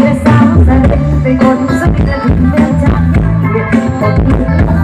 ไป็นสาวแต่เป็นคนสักนิดนึงเมื่อจากไป